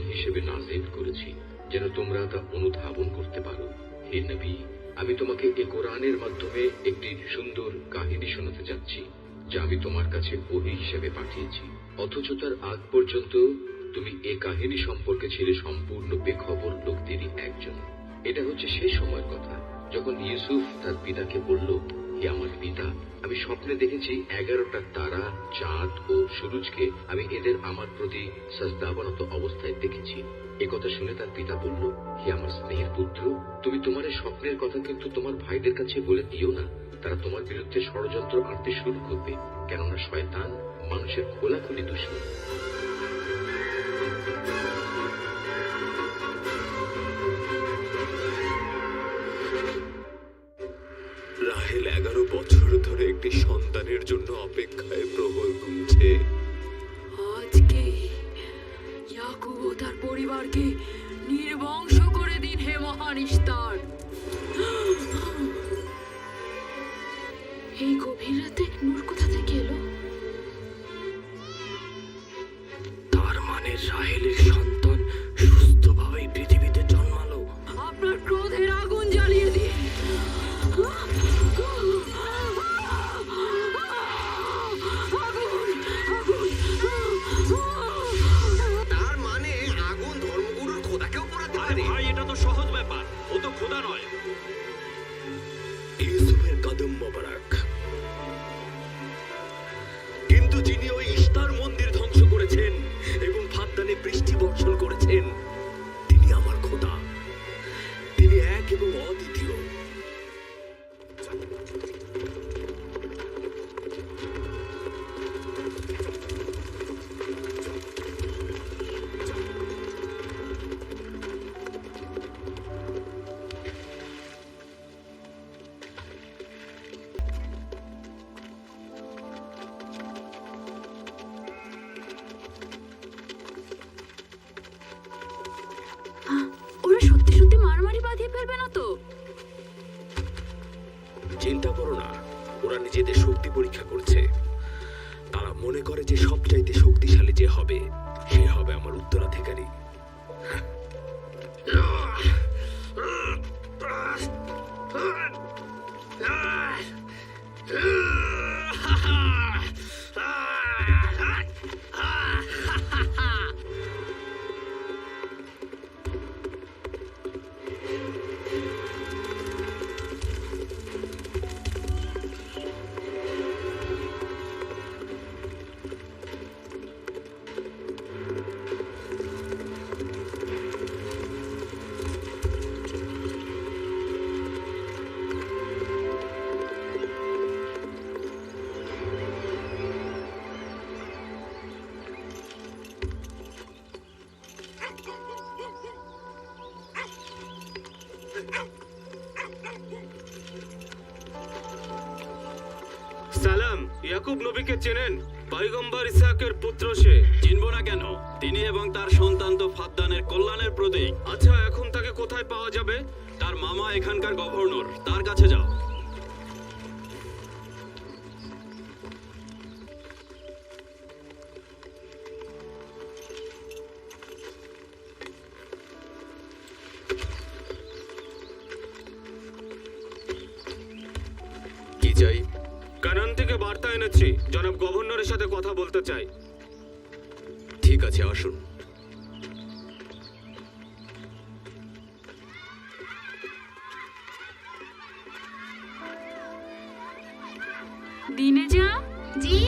কোরআন হিসেবে নাজিল করেছি, যেন তোমরা তা অনুধাবন করতে পারো। হে নবী, আমি তোমাকে এ কোরআনের মাধ্যমে একটি সুন্দর কাহিনী শোনাতে যাচ্ছি, যা আমি তোমার কাছে বহি হিসেবে পাঠিয়েছি। অথচ তার আগ পর্যন্ত তুমি এ কাহিনী সম্পর্কে ছিলে সম্পূর্ণ বেখবর লোকদেরই একজন। এটা হচ্ছে সেই সময়ের কথা, যখন ইউসুফ তার পিতাকে বলল হে আমার পিতা, আমি স্বপ্নে দেখেছি এগারোটা তারা, চাঁদ ও সুরুজকে। আমি এদের আমার প্রতি সাজদাবনত অবস্থায় দেখেছি। এ কথা শুনে তার পিতা বলল, হে আমার স্নেহের পুত্র, তুমি তোমার স্বপ্নের কথা কিন্তু তোমার ভাইদের কাছে বলে দিও না। তারা তোমার বিরুদ্ধে ষড়যন্ত্র আনতে শুরু করবে, কেননা শয়তান মানুষের খোলাখুলি দুশ্মন বছর ধরে একটি সন্তানের জন্য অপেক্ষায় প্রবল গুনছে আজকে ইয়াকুব ও তার পরিবারকে নির্বংশ করে দিন হে মহান ইস্তার? এই গভীর রাতে নূর সালাম, ইয়াকুব নবীকে চেনেন। পয়গম্বর ইসাকের পুত্র সে। চিনব না কেন? তিনি এবং তার সন্তান তো ফাদ্দানের কল্যাণের প্রতীক। আচ্ছা এখন তাকে কোথায় পাওয়া যাবে? তার মামা এখানকার গভর্নর। তার কাছে যাও। বলতে চাই। ঠিক আছে আসুন। দিনে যা জি?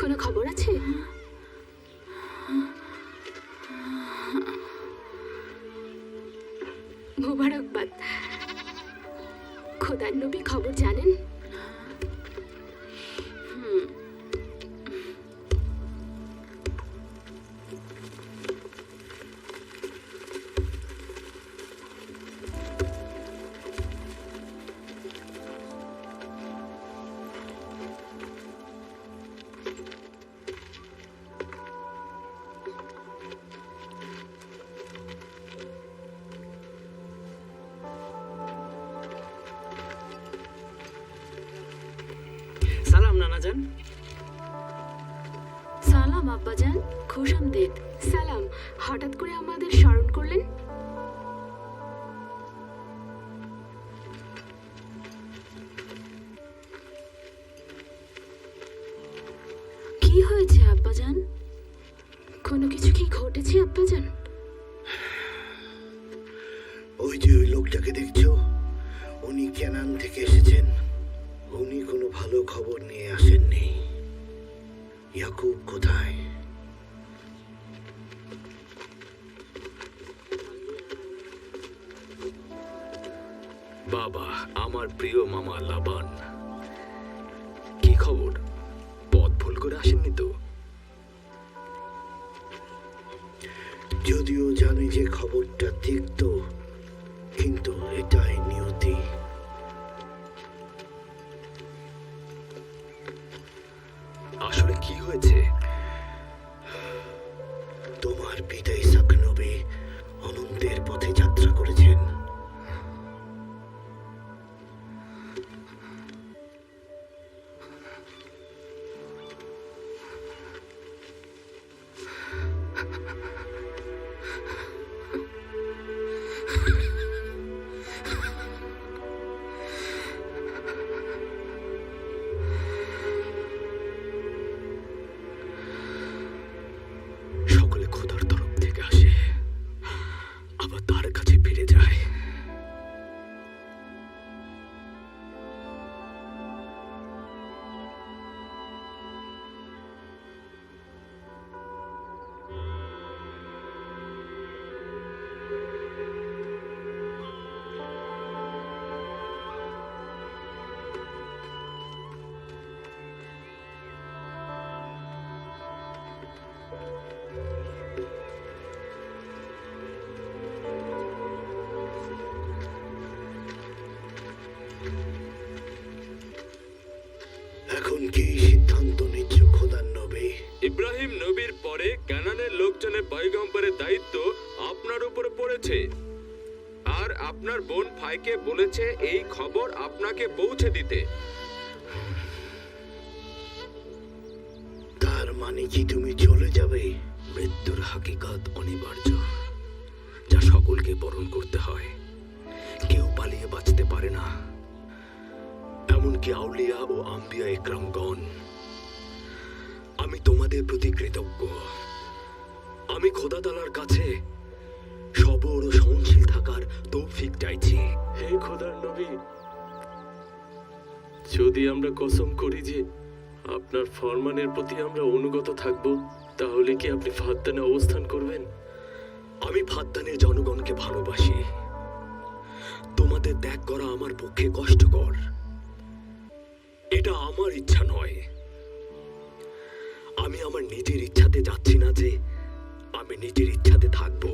কোনো খবর আছে? মোবারকবাদ। খোদার নবী খবর জানেন? সালাম নানাজান। সালাম আব্বাজান। খুশ আমদেদ। সালাম হঠাৎ করে আমাদের স্মরণ করলেন? বাবা, আমার প্রিয় মামা লাবান কি খবর? পথ ভুল করে আসেননি তো? যদিও জানি যে খবরটা তিক্ত, কিন্তু এটাই নিয়তি। পয়গম্বরের দায়িত্ব আপনার উপরে পড়েছে। আর আপনার বোন ভাইকে বলেছে এই খবর আপনাকে পৌঁছে দিতে। তার মানে কি তুমি চলে যাবে? মৃত্যুর হাকিকত অনিবার্য। যা সকলকে বরণ করতে হয়। কেউ পালিয়ে বাঁচতে পারে না। এমনকি আউলিয়া ও আম্বিয়া একরামগণ আমি তোমাদের প্রতি কৃতজ্ঞ। আমি খোদা তালার কাছে সবর ও সহনশীল থাকার তৌফিক চাইছি। হে খোদার নবী, যদি আমরা কসম করি যে আপনার ফরমানের প্রতি আমরা অনুগত থাকব, তাহলে কি আপনি ফাদ্দানে অবস্থান করবেন? আমি ফাদ্দানের জনগণকে ভালোবাসি। তোমাদের ত্যাগ করা আমার পক্ষে কষ্টকর। এটা আমার ইচ্ছা নয়। আমি আমার নিজের ইচ্ছাতে যাচ্ছি না যে আমি নিজের ইচ্ছাতে থাকব।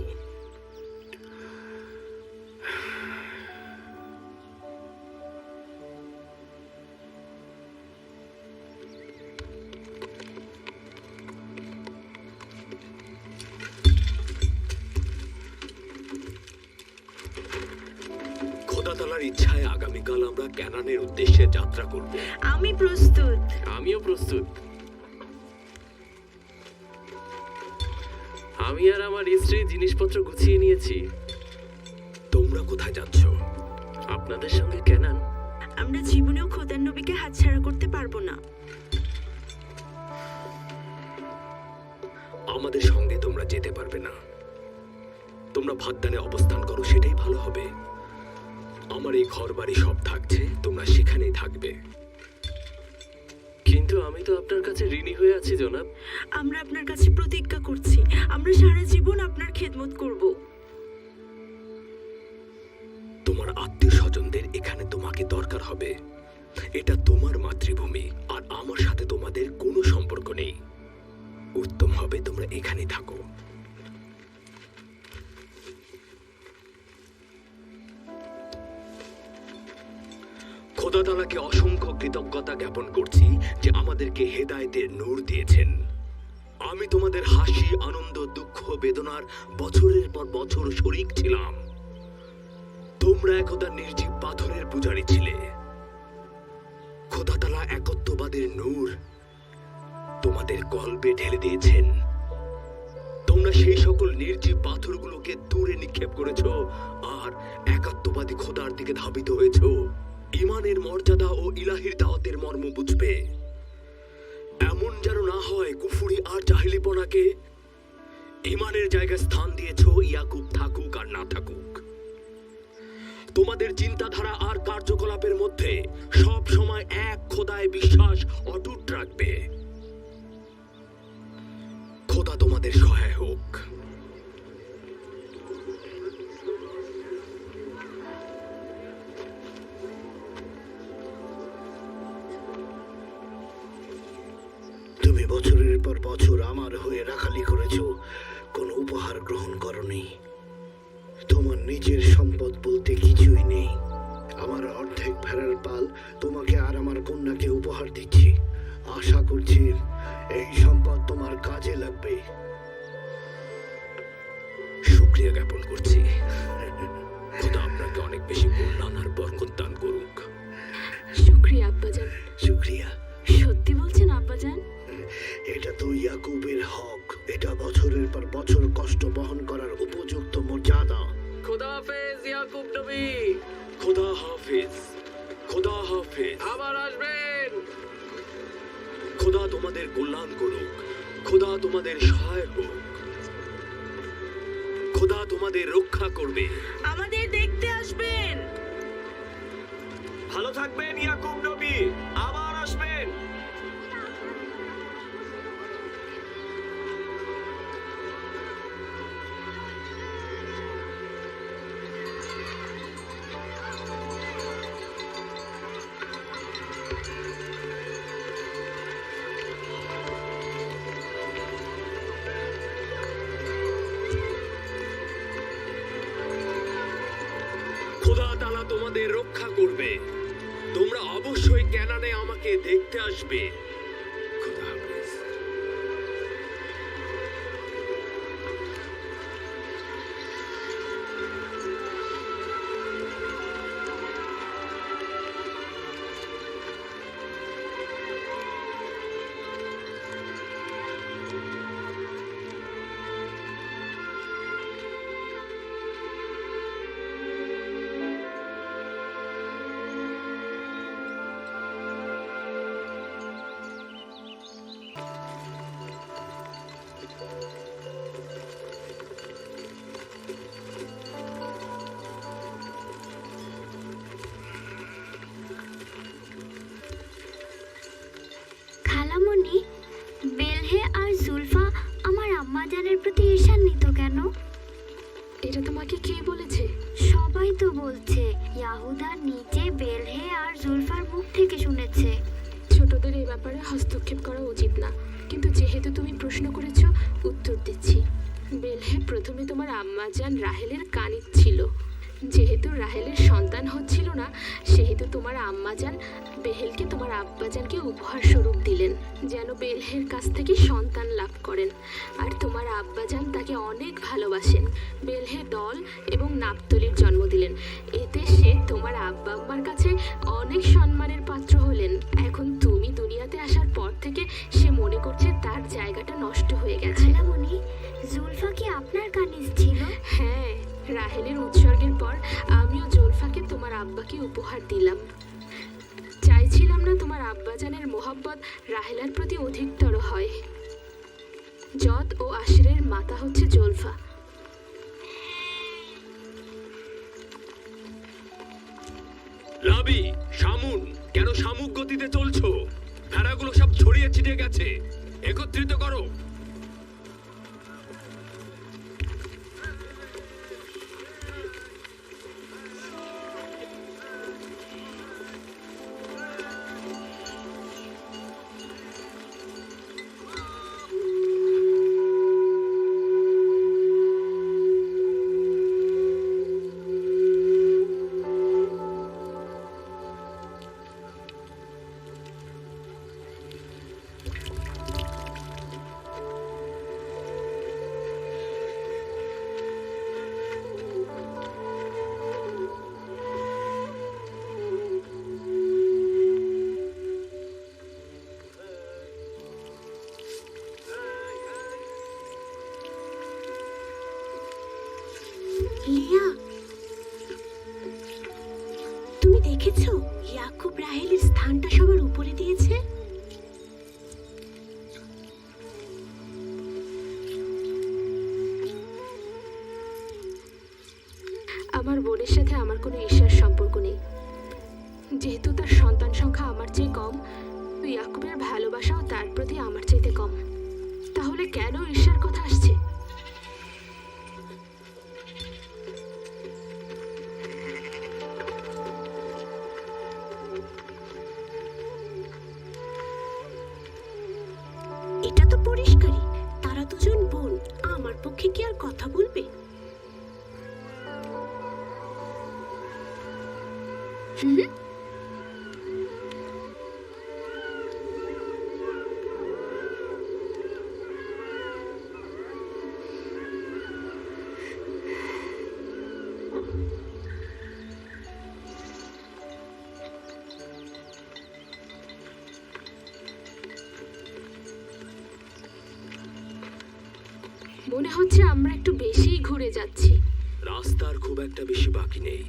খোদা তালার ইচ্ছায় আগামীকাল আমরা ক্যানানের উদ্দেশ্যে যাত্রা করব। আমি প্রস্তুত। আমিও প্রস্তুত। আমি আর আমার স্ত্রী জিনিসপত্র গুছিয়ে নিয়েছি। তোমরা কোথায় যাচ্ছ? আপনাদের সঙ্গে কেনান। আমরা জীবনেও খোদার নবীকে হাতছাড়া করতে পারব না। আমাদের সঙ্গে তোমরা যেতে পারবে না। তোমরা ভাদ্দানে অবস্থান করো সেটাই ভালো হবে। আমার এই ঘর বাড়ি সব থাকছে তোমরা সেখানেই থাকবে। কিন্তু আমি তো আপনার কাছে ঋণী হয়ে আছি জনাব। আমরা আপনার কাছে প্রতিজ্ঞা করছি। আমরা সারা জীবন আপনার খেদমত করব। তোমার আত্মীয় স্বজনদের এখানে তোমাকে দরকার হবে। এটা তোমার মাতৃভূমি আর আমার সাথে তোমাদের কোনো সম্পর্ক নেই। উত্তম হবে তোমরা এখানে থাকো। খোদা তালাকে অসংখ্য কৃতজ্ঞতা জ্ঞাপন করছি যে আমাদেরকে হেদায়েতের নূর দিয়েছেন। আমি তোমাদের হাসি, আনন্দ, দুঃখ, বেদনার বছরের পর বছর শরিক ছিলাম। তোমরা একদা নির্জীব পাথরের পূজারী ছিলে। খোদাতালা একত্ববাদের নূর তোমাদের গল্পে ঢেলে দিয়েছেন। তোমরা সেই সকল নির্জীব পাথরগুলোকে দূরে নিক্ষেপ করেছ, আর একাত্মবাদী খোদার দিকে ধাবিত হয়েছ। ইমানের মর্যাদা ও ইলাহির দাওয়াতের মর্ম বুঝবে। এমন যেন না হয় কুফুরি আর জাহিলিপনাকে ইমানের জায়গায় স্থান দিয়েছ ইয়াকুব থাকুক আর না থাকুক। তোমাদের চিন্তাধারা আর কার্যকলাপের মধ্যে সব সময় এক খোদায় বিশ্বাস অটুট রাখবে। খোদা তোমাদের সহায় হোক। আমার হয়ে রাখালি করেছ কোনো উপহার গ্রহণ করনি। তোমার নিজের সম্পদ বলতে কিছুই নেই। আমার অর্ধেক ভেড়ার পাল তোমাকে আর আমার কন্যাকে উপহার দিচ্ছি। আশা করছি এই সম্পদ তোমার কাজে লাগবে। শুক্রিয়া জ্ঞাপন করছি। খোদা আপনাকে অনেক বেশি কল্যাণ আর বরকত দান করুক। শুক্রিয়া আব্বাজান। শুক্রিয়া। সত্যি বলছেন আব্বাজান? এটা তো ইয়াকুবের হক। এটা বছরের পর বছর কষ্ট বহন করার উপযুক্ত মর্যাদা। খোদা হাফেজ ইয়াকুব নবী। খোদা হাফিজ খোদা হাফিজ। আবার আসবেন। খোদা তোমাদের কল্যাণ করুক খোদা তোমাদের সহায় হোক খোদা তোমাদের রক্ষা করবে। আমাদের দেখতে আসবেন। ভালো থাকবেন ইয়াকুব নবী। আবার আসবেন। আমার আম্মাজানের প্রতি ঈর্ষান্বিত কেন? এটা তোমাকে কে বলেছে? সবাই তো বলছে ইয়াহুদা নিজে বেলহে আর জুলফার মুখ থেকে শুনেছে। ছোটদের এই ব্যাপারে হস্তক্ষেপ করা উচিত না। কিন্তু যেহেতু তুমি প্রশ্ন করেছ উত্তর দিচ্ছি। বেলহে প্রথমে তোমার আম্মাজান রাহেলের কানিত ছিল। যেহেতু রাহেলের সন্তান হচ্ছিল না, সেহেতু তোমার আম্মাজান বেহেলকে তোমার আব্বাজানকে উপহার স্বরূপ দিলেন, যেন বেলহের কাছ থেকে সন্তান লাভ করেন। আর তোমার আব্বাজান তাকে অনেক ভালোবাসেন বেলহে দল এবং নাপতলির জন্ম দিলেন। এতে সে তোমার আব্বা আম্মার কাছে অনেক সম্মানের পাত্র গেছে। একত্রিত করো। লিয়া তুমি দেখেছ? এটা তো পরিষ্কারই। তারা দুজন বোন আমার পক্ষে কি আর কথা বলবে? হুম? বাকি নেই।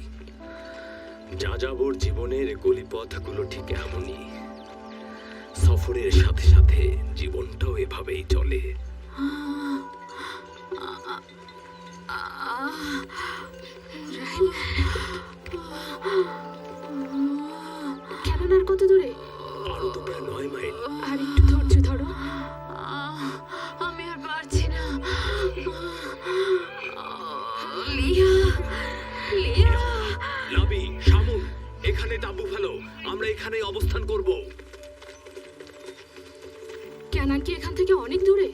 যা যাবর জীবনের গলিপথগুলো ঠিক এমনই। সফরের সাথে সাথে জীবনটাও এভাবেই চলে। কেন আর কত দূরে? এখানে অবস্থান করব। ক্যানান কি এখান থেকে অনেক দূরে?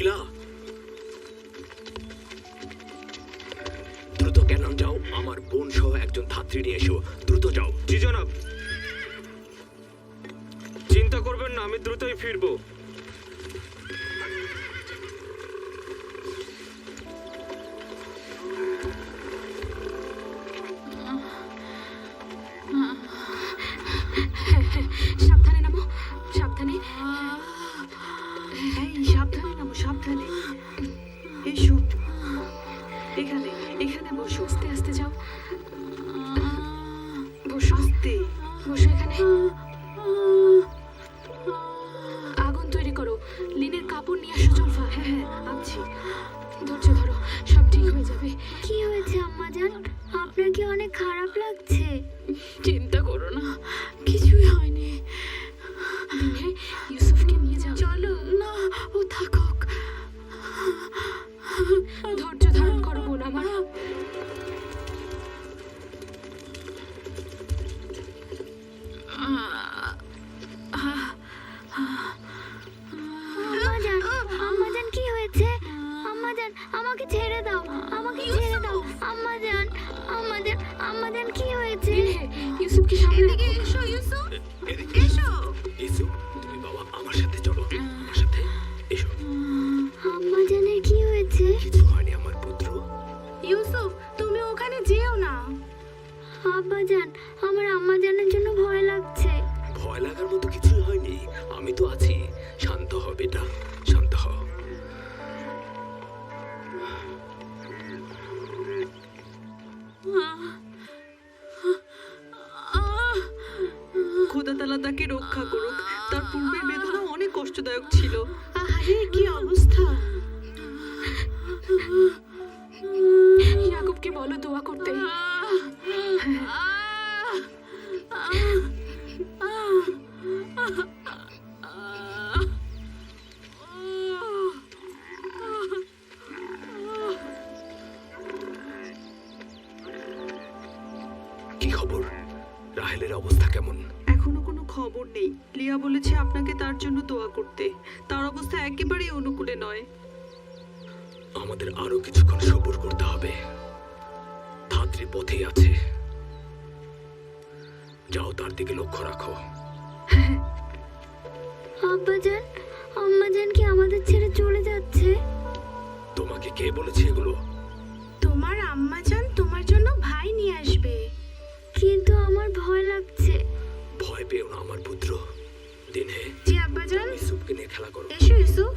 ইলা দ্রুত ক্যানান যাও আমার বোন সহ একজন ধাত্রী নিয়ে এসো। দ্রুত যাও। জি জনাব। চিন্তা করবেন না আমি দ্রুতই ফিরবো। 我睡看你。嗯 Porque yo. ইয়াকুবকে বলো দোয়া করতে। কে বলেছে এগুলো? তোমার আম্মা যান তোমার জন্য ভাই নিয়ে আসবে। কিন্তু আমার ভয় লাগছে। ভয় পেও না আমার পুত্র। দিনে জি আব্বাজান। ইউসুফকে নিয়ে খেলা করো। এসো ইউসুফ।